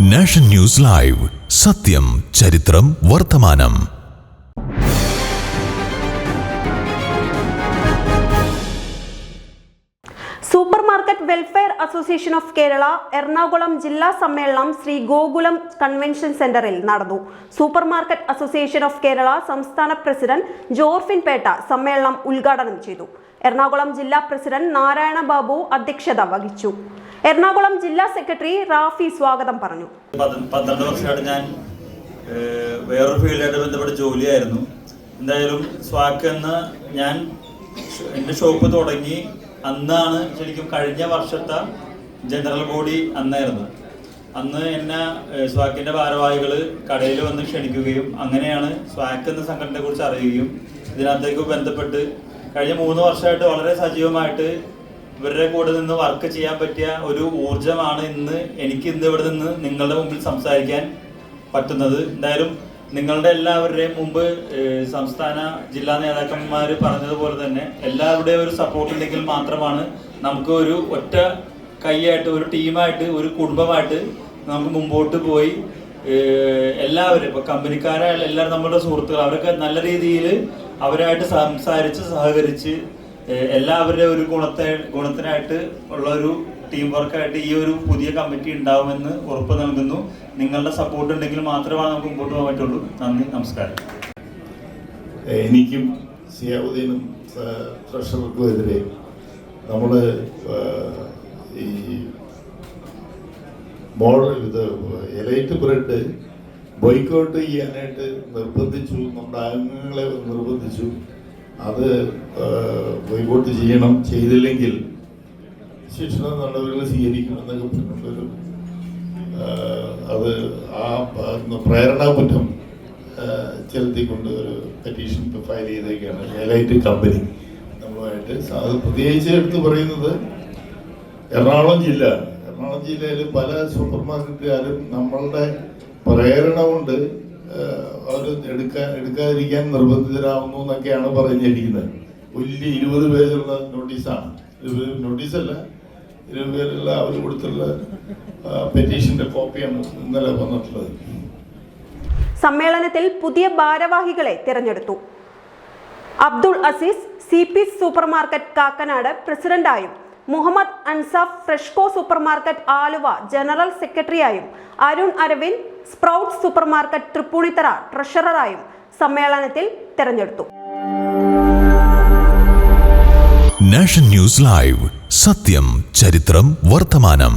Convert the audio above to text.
Nation news live. സത്യം ചരിത്രം വർത്തമാനം. Supermarket welfare association of Kerala Ernakulam ജില്ലാ സമ്മേളനം ശ്രീ ഗോകുലം കൺവെൻഷൻ സെന്ററിൽ നടന്നു. Supermarket association of Kerala സംസ്ഥാന പ്രസിഡന്റ് ജോർഫിൻ പേട്ട സമ്മേളനം ഉദ്ഘാടനം ചെയ്തു. എറണാകുളം ജില്ലാ പ്രസിഡന്റ് നാരായണ ബാബു അധ്യക്ഷത വഹിച്ചു. എറണാകുളം ജില്ലാ സെക്രട്ടറി റാഫി സ്വാഗതം പറഞ്ഞു. പന്ത്രണ്ട് വർഷമായിട്ട് ഞാൻ വേറൊരു ഫീൽഡായിട്ട് ബന്ധപ്പെട്ട് ജോലിയായിരുന്നു. എന്തായാലും സ്വാക്ക് എന്ന ഞാൻ എന്റെ ഷോപ്പ് തുടങ്ങി അന്നാണ് ശരിക്കും കഴിഞ്ഞ വർഷത്തെ ജനറൽ ബോഡി അന്നായിരുന്നു. അന്ന് എന്നെ സ്വാക്കിന്റെ ഭാരവാഹികൾ കടയിൽ വന്ന് ക്ഷണിക്കുകയും അങ്ങനെയാണ് സ്വാക്ക് എന്ന സംഘടനയെ കുറിച്ച് അറിയുകയും ഇതിനകത്തേക്ക് ബന്ധപ്പെട്ട് കഴിഞ്ഞ മൂന്ന് വർഷമായിട്ട് വളരെ സജീവമായിട്ട് ഇവരുടെ കൂടെ നിന്ന് വർക്ക് ചെയ്യാൻ പറ്റിയ ഒരു ഊർജമാണ് ഇന്ന് എനിക്ക് ഇന്ന് ഇവിടെ നിന്ന് നിങ്ങളുടെ മുമ്പിൽ സംസാരിക്കാൻ പറ്റുന്നത്. എന്തായാലും നിങ്ങളുടെ എല്ലാവരുടെയും മുമ്പ് സംസ്ഥാന ജില്ലാ നേതാക്കന്മാർ പറഞ്ഞതുപോലെ തന്നെ എല്ലാവരുടെയും ഒരു സപ്പോർട്ട് ഉണ്ടെങ്കിൽ മാത്രമാണ് നമുക്ക് ഒരു ഒറ്റ കൈയായിട്ട് ഒരു ടീമായിട്ട് ഒരു കുടുംബമായിട്ട് നമുക്ക് മുമ്പോട്ട് പോയി എല്ലാവരും ഇപ്പൊ കമ്പനിക്കാരായ എല്ലാവരും നമ്മുടെ സുഹൃത്തുക്കൾ അവരൊക്കെ നല്ല രീതിയിൽ അവരായിട്ട് സംസാരിച്ച് സഹകരിച്ച് എല്ലാവരുടെയും ഒരു ഗുണത്തെ ഗുണത്തിനായിട്ട് ഉള്ള ഒരു ടീം വർക്കായിട്ട് ഈ ഒരു പുതിയ കമ്മിറ്റി ഉണ്ടാവുമെന്ന് ഉറപ്പ് നൽകുന്നു. നിങ്ങളുടെ സപ്പോർട്ട് ഉണ്ടെങ്കിൽ മാത്രമാണ് നമുക്ക് മുമ്പോട്ട് പോകാൻ പറ്റുള്ളൂ. നന്ദി നമസ്കാരം. എനിക്കും സിയാവുദ്ദീനും ട്രഷറർക്കും എതിരെ നമ്മൾ ഈ മോഡൽ ഇത് എലൈറ്റ് ബ്രെഡ് ബോയ്ക്കോട്ട് ചെയ്യാനായിട്ട് നിർബന്ധിച്ചു. നമ്മുടെ അംഗങ്ങളെ നിർബന്ധിച്ചു. അത് റിപ്പോർട്ട് ചെയ്യണം. ചെയ്തില്ലെങ്കിൽ ശിക്ഷണ നടപടികൾ സ്വീകരിക്കുമെന്നൊക്കെ പറഞ്ഞിട്ടൊരു അത് ആ പ- പ്രേരണാകുറ്റം ചെലുത്തിക്കൊണ്ട് ഒരു പെറ്റീഷൻ ഫയൽ ചെയ്തേക്കാണ്. എലൈറ്റ് കമ്പനി നമ്മളുമായിട്ട് അത് പ്രത്യേകിച്ച് എടുത്ത് പറയുന്നത് എറണാകുളം ജില്ല. എറണാകുളം ജില്ലയിൽ പല സൂപ്പർ മാർക്കറ്റുകാരും നമ്മളുടെ പ്രേരണ കൊണ്ട് അവർ എടുക്കാൻ എടുക്കാതിരിക്കാൻ നിർബന്ധിതരാകുന്നു എന്നൊക്കെയാണ് പറഞ്ഞിരിക്കുന്നത്. വലിയ ഇരുപത് പേജുള്ള നോട്ടീസാണ്. നോട്ടീസല്ല ഇരുപത് പേരുള്ള അവർ കൊടുത്തുള്ള പെറ്റീഷന്റെ കോപ്പിയാണ് ഇന്നലെ വന്നിട്ടുള്ളത്. സമ്മേളനത്തിൽ പുതിയ ഭാരവാഹികളെ തിരഞ്ഞെടുത്തു. Abdul Azeez C P supermarket Kakkanad പ്രസിഡന്റായും Muhammad Ansaf Freshco supermarket Aluva general സെക്രട്ടറിയായും Arun Aravind Sprout supermarket Tripunithura ട്രഷററായും സമ്മേളനത്തിൽ തെരഞ്ഞെടുത്തു. National news live. സത്യം ചരിത്രം വർത്തമാനം.